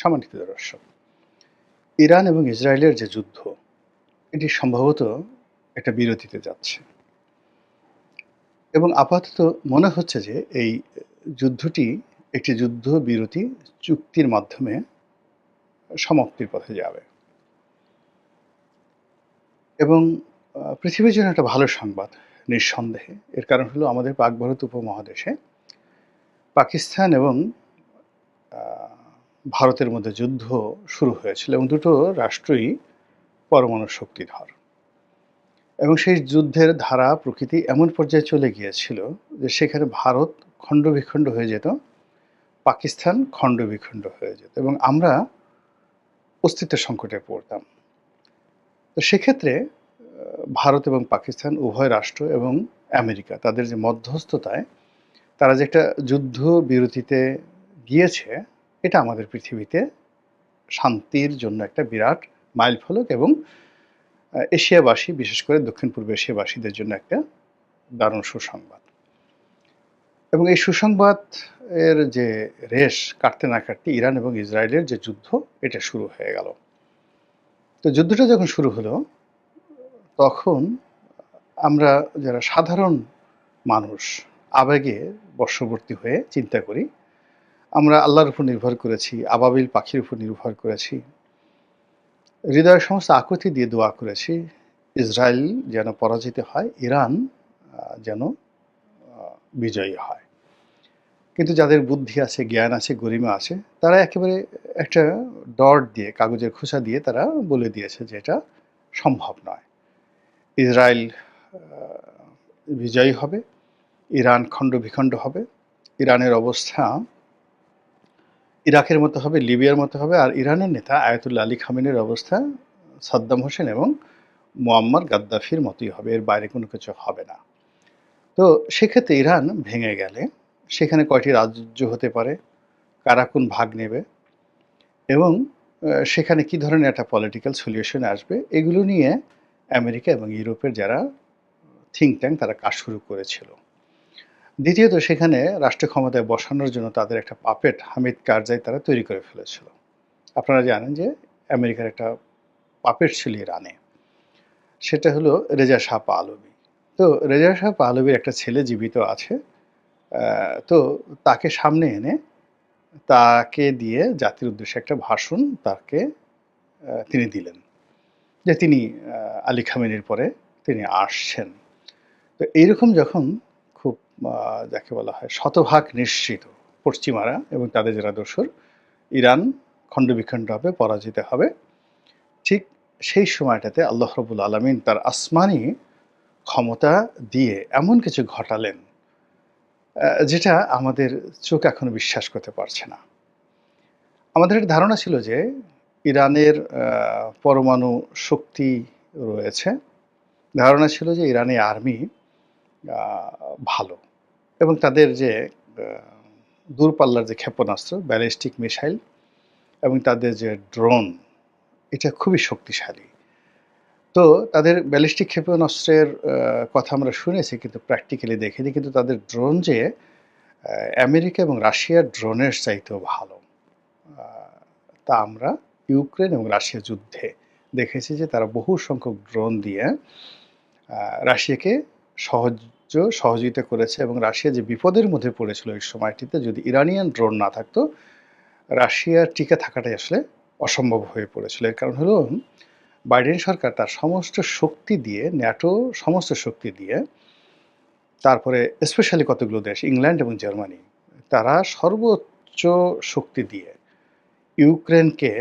সম্মানিত দর্শক ইরান এবং ইসরায়েলের যে যুদ্ধ, এটি সম্ভবত একটা বিরতিতে যাচ্ছে। এবং আপাতত মনে হচ্ছে যে এই যুদ্ধটি একটি যুদ্ধ বিরতি চুক্তির মাধ্যমে সমাপ্তির পথে যাবে। এবং পৃথিবীর জন্য একটা ভালো সংবাদ নিঃসন্দেহে। এর কারণ হলো আমাদের পাক ভারত উপমহাদেশে পাকিস্তান এবং ভারতের মধ্যে যুদ্ধ শুরু হয়েছিল এবং দুটো রাষ্ট্রই পরমাণু শক্তিধর। এবং সেই যুদ্ধের ধারা প্রকৃতি এমন পর্যায়ে চলে গিয়েছিল যে সেখানে ভারত খণ্ড বিখণ্ড হয়ে যেত, পাকিস্তান খণ্ড বিখণ্ড হয়ে যেত এবং আমরা অস্তিত্ব সংকটে পড়তাম। তো সেক্ষেত্রে ভারত এবং পাকিস্তান উভয় রাষ্ট্র এবং আমেরিকা তাদের যে মধ্যস্থতায়, তারা যে একটা যুদ্ধ বিরতিতে গিয়েছে এটা আমাদের পৃথিবীতে শান্তির জন্য একটা বিরাট মাইল ফলক এবং এশিয়াবাসী, বিশেষ করে দক্ষিণ পূর্ব এশিয়াবাসীদের জন্য একটা দারুণ সুসংবাদ। এবং এই সুসংবাদ এর যে রেশ কাটতে না কাটতে ইরান এবং ইসরায়েলের যে যুদ্ধ, এটা শুরু হয়ে গেল। তো যুদ্ধটা যখন শুরু হলো, তখন আমরা যারা সাধারণ মানুষ, আবেগে বর্ষবর্তী হয়ে চিন্তা করি আমরা আল্লাহর উপর নির্ভর করেছি, আবাবিল পাখির উপর নির্ভর করেছি। হৃদয়ের সমস্ত আকুতি দিয়ে দোয়া করেছি ইসরায়েল যেন পরাজিত হয়, ইরান যেন বিজয়ী হয়। কিন্তু যাদের বুদ্ধি আছে, জ্ঞান আছে, গরিমা আছে, তারা একেবারে একটা ডট দিয়ে, কাগজের খোসা দিয়ে তারা বলে দিয়েছে যে এটা সম্ভব নয়। ইসরায়েল বিজয়ী হবে, ইরান খণ্ড বিখণ্ড হবে, ইরানের অবস্থা ইরাকের মতো হবে, লিবিয়ার মতো হবে, আর ইরানের নেতা আয়াতুল্লা আলী খামিনের অবস্থা সাদ্দাম হোসেন এবং মোয়াম্মার গাদ্দাফির মতোই হবে, এর বাইরে কোনো কিছু হবে না। তো সেক্ষেত্রে ইরান ভেঙে গেলে সেখানে কয়টি রাজ্য হতে পারে, কারা কোন ভাগ নেবে এবং সেখানে কি ধরনের একটা পলিটিক্যাল সলিউশন আসবে, এগুলো নিয়ে আমেরিকা এবং ইউরোপের যারা থিঙ্ক ট্যাঙ্ক তারা কাজ শুরু করেছিল। দ্বিতীয়ত সেখানে রাষ্ট্র ক্ষমতায় বসানোর জন্য তাদের একটা পাপেট হামিদ কারজাই তারা তৈরি করে ফেলেছিল। আপনারা জানেন যে আমেরিকার একটা পাপেট ছিল ইরানে। সেটা হলো রেজা শাহ পাহলবি তো রেজা শাহ পাহলবির একটা ছেলে জীবিত আছে তো তাকে সামনে এনে তাকে দিয়ে জাতির উদ্দেশ্যে একটা ভাষণ তাকে তিনি দিলেন। যে তিনি আলী খামেনির পরে তিনি আসছেন। তো এইরকম যখন খুব যাকে বলা হয় শতভাগ নিশ্চিত পশ্চিমারা এবং তাদের যারা দোসর, ইরান খণ্ডবিখণ্ড হবে, পরাজিত হবে। ঠিক সেই সময়টাতে আল্লাহ রবুল আলমিন তার আসমানি ক্ষমতা দিয়ে এমন কিছু ঘটালেন যেটা আমাদের চোখ এখনও বিশ্বাস করতে পারছে না। আমাদের একটা ধারণা ছিল যে ইরানের পরমাণু শক্তি রয়েছে। ধারণা ছিল যে ইরানি আর্মি ভালো। এবং তাদের যে দূরপাল্লার যে ক্ষেপণাস্ত্র, ব্যালিস্টিক মিসাইল এবং তাদের যে ড্রোন, এটা খুবই শক্তিশালী। তো তাদের ব্যালিস্টিক ক্ষেপণাস্ত্রের কথা আমরা শুনেছি কিন্তু প্র্যাকটিক্যালি দেখিনি, কিন্তু তাদের ড্রোন যে আমেরিকা এবং রাশিয়ার ড্রোনের চাইতেও ভালো। তা আমরা ইউক্রেন এবং রাশিয়া যুদ্ধে দেখেছি যে তারা বহু সংখ্যক ড্রোন দিয়ে রাশিয়াকে সহজ, সহযোগিতা করেছে এবং রাশিয়া যে বিপদের মধ্যে পড়েছিল এই সময়টিতে, যদি ইরানিয়ান ড্রোন না থাকতো রাশিয়ার টিকে থাকাটাই আসলে অসম্ভব হয়ে পড়েছিল। এর কারণ হলো, বাইডেন সরকার তার সমস্ত শক্তি দিয়ে, ন্যাটো সমস্ত শক্তি দিয়ে, তারপরে স্পেশালি কতগুলো দেশ, ইংল্যান্ড এবং জার্মানি, তারা সর্বোচ্চ শক্তি দিয়ে ইউক্রেনকে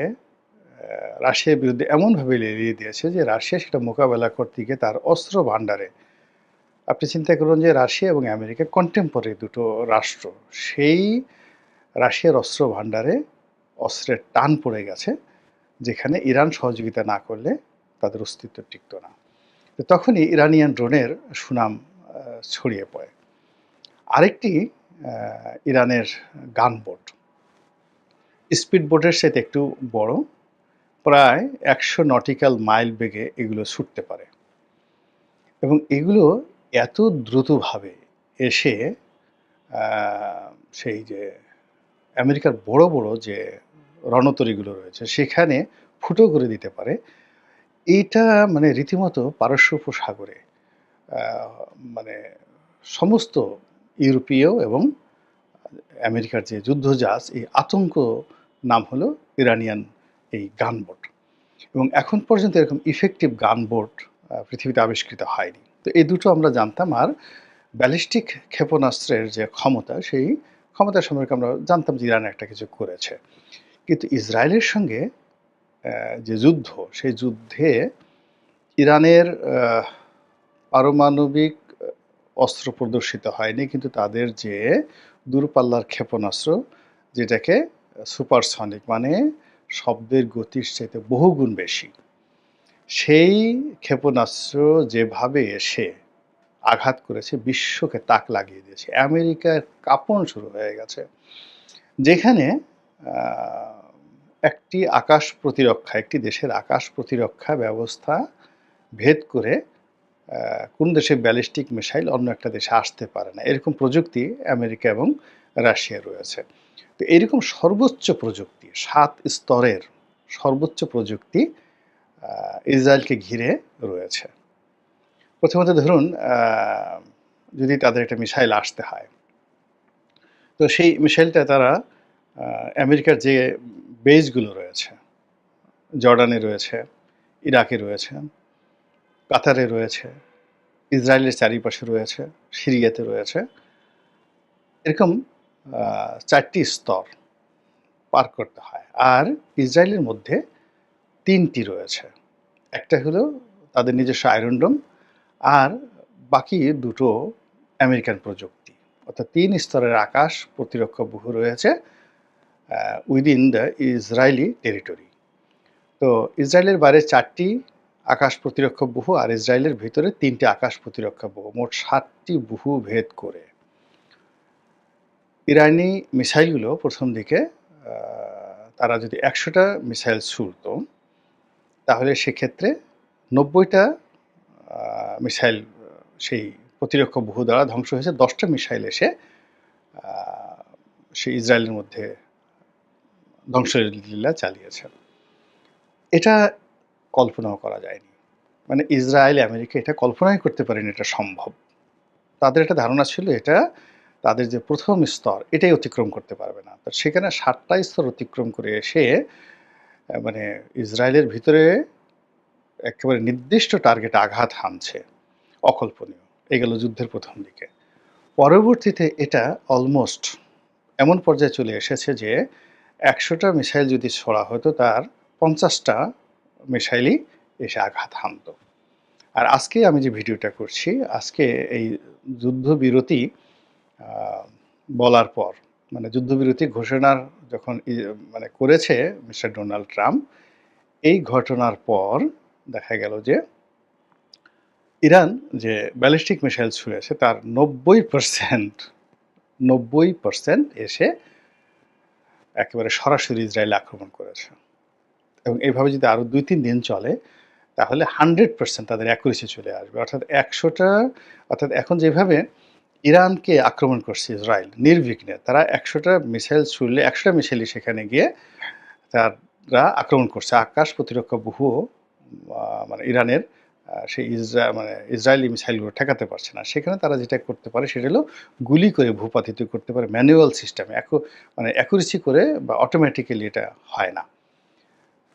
রাশিয়ার বিরুদ্ধে এমনভাবে লেলিয়ে দিয়েছে যে রাশিয়া সেটা মোকাবেলা করতে গিয়ে তার অস্ত্র ভাণ্ডারে আপনি চিন্তা করুন যে রাশিয়া এবং আমেরিকা কন্টেম্পোরারি দুটো রাষ্ট্র। সেই রাশিয়ার অস্ত্র ভাণ্ডারে অস্ত্রের টান পড়ে গেছে, যেখানে ইরান সহযোগিতা না করলে তাদের অস্তিত্ব টিকত না। তো তখনই ইরানিয়ান ড্রোনের সুনাম ছড়িয়ে পড়ে। আরেকটি ইরানের গান বোট স্পিড বোটের সাথে একটু বড়, প্রায় একশো নটিক্যাল মাইল বেগে এগুলো ছুটতে পারে। এবং এগুলো এত দ্রুতভাবে এসে সেই যে আমেরিকার বড় বড় যে রণতরীগুলো রয়েছে, সেখানে ফুটো করে দিতে পারে। এইটা মানে রীতিমতো পারস্য উপসাগরে মানে সমস্ত ইউরোপীয় এবং আমেরিকার যে যুদ্ধজাহাজ, এই আতঙ্ক নাম হলো ইরানিয়ান এই গানবোট। এবং এখন পর্যন্ত এরকম ইফেক্টিভ গানবোট পৃথিবীতে আবিষ্কৃত হয়নি। তো এই দুটো আমরা জানতাম, আর ব্যালিস্টিক ক্ষেপণাস্ত্রের যে ক্ষমতা, সেই ক্ষমতা সম্পর্কে আমরা জানতাম যে ইরান একটা কিছু করেছে। কিন্তু ইসরায়েলের সঙ্গে যে যুদ্ধ, সেই যুদ্ধে ইরানের পারমাণবিক অস্ত্র প্রদর্শিত হয়নি, কিন্তু তাদের যে দূরপাল্লার ক্ষেপণাস্ত্র, যেটাকে সুপারসনিক মানে শব্দের গতির চাইতে বহুগুণ বেশি। সেই ক্ষেপণাস্ত্র যেভাবে এসে আঘাত করেছে, বিশ্বকে তাক লাগিয়ে দিয়েছে। আমেরিকার কাঁপন শুরু হয়ে গেছে, যেখানে একটি আকাশ প্রতিরক্ষা, একটি দেশের আকাশ প্রতিরক্ষা ব্যবস্থা ভেদ করে কোন দেশে ব্যালিস্টিক মিসাইল অন্য একটা দেশে আসতে পারে না। এরকম প্রযুক্তি আমেরিকা এবং রাশিয়া রয়েছে। তো এরকম সর্বোচ্চ প্রযুক্তি, সাত স্তরের সর্বোচ্চ প্রযুক্তি ইসরায়েলকে ঘিরে রয়েছে। প্রথমত ধরুন যদি তাদের একটা মিসাইল আসতে হয়, তো সেই মিসাইলটা তারা আমেরিকার যে বেসগুলো রয়েছে, জর্ডানে রয়েছে, ইরাকে রয়েছে, কাতারে রয়েছে, ইসরায়েলের চারিপাশে রয়েছে, সিরিয়াতে রয়েছে, এরকম চারটি স্তর পার করতে হয়। আর ইসরায়েলের মধ্যে তিনটি রয়েছে। একটা হলো তাদের নিজস্ব আয়রনডোম আর বাকি দুটো আমেরিকান প্রযুক্তি। অর্থাৎ তিন স্তরের আকাশ প্রতিরক্ষা বহু রয়েছে উইদিন দ্য ইসরায়েলি টেরিটরি। তো ইসরায়েলের বাইরে চারটি আকাশ প্রতিরক্ষা বহু আর ইসরায়েলের ভিতরে তিনটি আকাশ প্রতিরক্ষা বহু মোট সাতটি বহু ভেদ করে। ইরানি মিসাইলগুলো প্রথম দিকে তারা যদি একশোটা মিসাইল ছুড়ত তাহলে সেক্ষেত্রে নব্বইটা মিসাইল, সেই প্রতিরক্ষা বহু দ্বারা ধ্বংস হয়েছে। দশটা মিসাইল এসে সেই ইসরায়েলের মধ্যে ধ্বংসলীলা চালিয়েছে। এটা কল্পনাও করা যায়নি। মানে ইসরায়েল, আমেরিকা এটা কল্পনাই করতে পারেনি এটা সম্ভব। তাদের একটা ধারণা ছিল এটা তাদের যে প্রথম স্তর এটাই অতিক্রম করতে পারবে না। তো সেখানে সাতটা স্তর অতিক্রম করে এসে মানে ইসরায়েলের ভিতরে একেবারে নির্দিষ্ট টার্গেটে আঘাত হানছে, অকল্পনীয়। এই গেল যুদ্ধের প্রথম দিকে। পরবর্তীতে এটা অলমোস্ট এমন পর্যায়ে চলে এসেছে যে একশোটা মিসাইল যদি ছোড়া হতো, তার পঞ্চাশটা মিসাইলই এসে আঘাত হানত। আর আজকে আমি যে ভিডিওটা করছি, আজকে এই যুদ্ধবিরতি বলার পর মানে যুদ্ধবিরতি ঘোষণার যখন মানে করেছে মিস্টার ডোনাল্ড ট্রাম্প, এই ঘটনার পর দেখা গেল যে ইরান যে ব্যালিস্টিক মিসাইল ছুঁড়েছে তার নব্বই পার্সেন্ট নব্বই পার্সেন্ট এসে একেবারে সরাসরি ইসরায়েল আক্রমণ করেছে। এবং এইভাবে যদি আরও দুই তিন দিন চলে, তাহলে হান্ড্রেড পার্সেন্ট তাদের অ্যাকুরেসি চলে আসবে। অর্থাৎ একশোটা, অর্থাৎ এখন যেভাবে ইরানকে আক্রমণ করছে ইসরায়েল নির্বিঘ্নে। তারা একশোটা মিসাইল ছুড়লে, একশোটা মিসাইলই সেখানে গিয়ে তারা আক্রমণ করছে। আকাশ প্রতিরক্ষা বহু মানে ইরানের সেই ইসরা মানে ইসরায়েলি মিসাইলগুলো ঠেকাতে পারছে না। সেখানে তারা যেটা করতে পারে সেটা হলো গুলি করে ভূপাতিত করতে পারে ম্যানুয়াল সিস্টেমে মানে অ্যাকুরেসি করে বা অটোমেটিক্যালি এটা হয় না।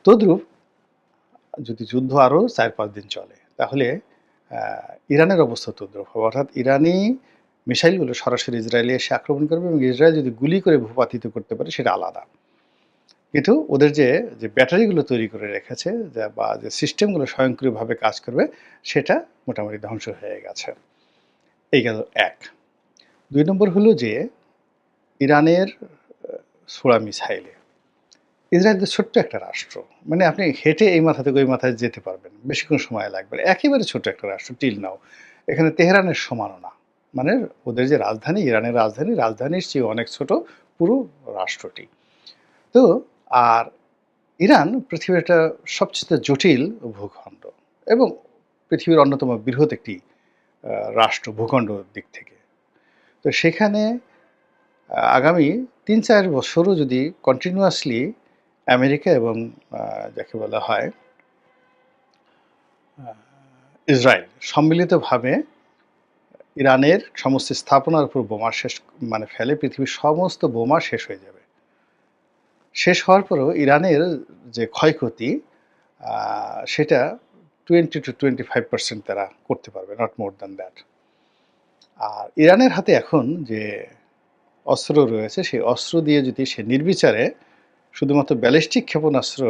তদ্রুপ যদি যুদ্ধ আরও চার পাঁচ দিন চলে, তাহলে ইরানের অবস্থা তদ্রুপ হবে। অর্থাৎ ইরানি মিসাইলগুলো সরাসরি ইসরায়েলে এসে আক্রমণ করবে এবং ইসরায়েল যদি গুলি করে ভূপাতিত করতে পারে, সেটা আলাদা। কিন্তু ওদের যে যে ব্যাটারিগুলো তৈরি করে রেখেছে বা যে সিস্টেমগুলো স্বয়ংক্রিয়ভাবে কাজ করবে, সেটা মোটামুটি ধ্বংস হয়ে গেছে। এই গেল এক। দুই নম্বর হলো যে, ইরানের সোড়া মিসাইলে। ইসরায়েল তো ছোট্ট একটা রাষ্ট্র। মানে আপনি হেঁটে এই মাথা থেকে ওই মাথায় যেতে পারবেন। বেশিক্ষণ সময় লাগবে একেবারে ছোট্ট একটা রাষ্ট্র। Till now. এখানে তেহরানের সমানও না। মানে ওদের যে রাজধানী, ইরানের রাজধানী রাজধানীর চেয়ে অনেক ছোট, পুরো রাষ্ট্রটি। তো আর ইরান পৃথিবীর একটা সবচেয়ে জটিল ভূখণ্ড এবং পৃথিবীর অন্যতম বৃহৎ একটি রাষ্ট্র ভূখণ্ড দিক থেকে। তো সেখানে আগামী তিন চার বছরও যদি কন্টিনিউয়াসলি আমেরিকা এবং যাকে বলা হয় ইসরায়েল সম্মিলিতভাবে ইরানের সমস্ত স্থাপনার উপর বোমা শেষ মানে ফেলে পৃথিবীর সমস্ত বোমা শেষ হয়ে যাবে। শেষ হওয়ার পরেও ইরানের যে ক্ষয়ক্ষতি সেটা 20-25% তারা করতে পারবে, নট মোর দ্যান দ্যাট। আর ইরানের হাতে এখন যে অস্ত্র রয়েছে, সেই অস্ত্র দিয়ে যদি সে নির্বিচারে শুধুমাত্র ব্যালিস্টিক ক্ষেপণাস্ত্র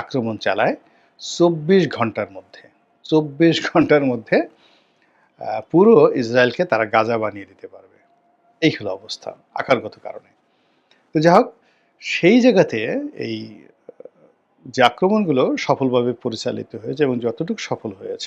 আক্রমণ চালায় ২৪ ঘণ্টার মধ্যে, ২৪ ঘণ্টার মধ্যে পুরো ইসরায়েলকে তারা গাজা বানিয়ে দিতে পারবে। এই হলো অবস্থা, আকারগত কারণে। তো যাই হোক, সেই জায়গাতে এই যে আক্রমণগুলো সফলভাবে পরিচালিত হয়েছে এবং যতটুকু সফল হয়েছে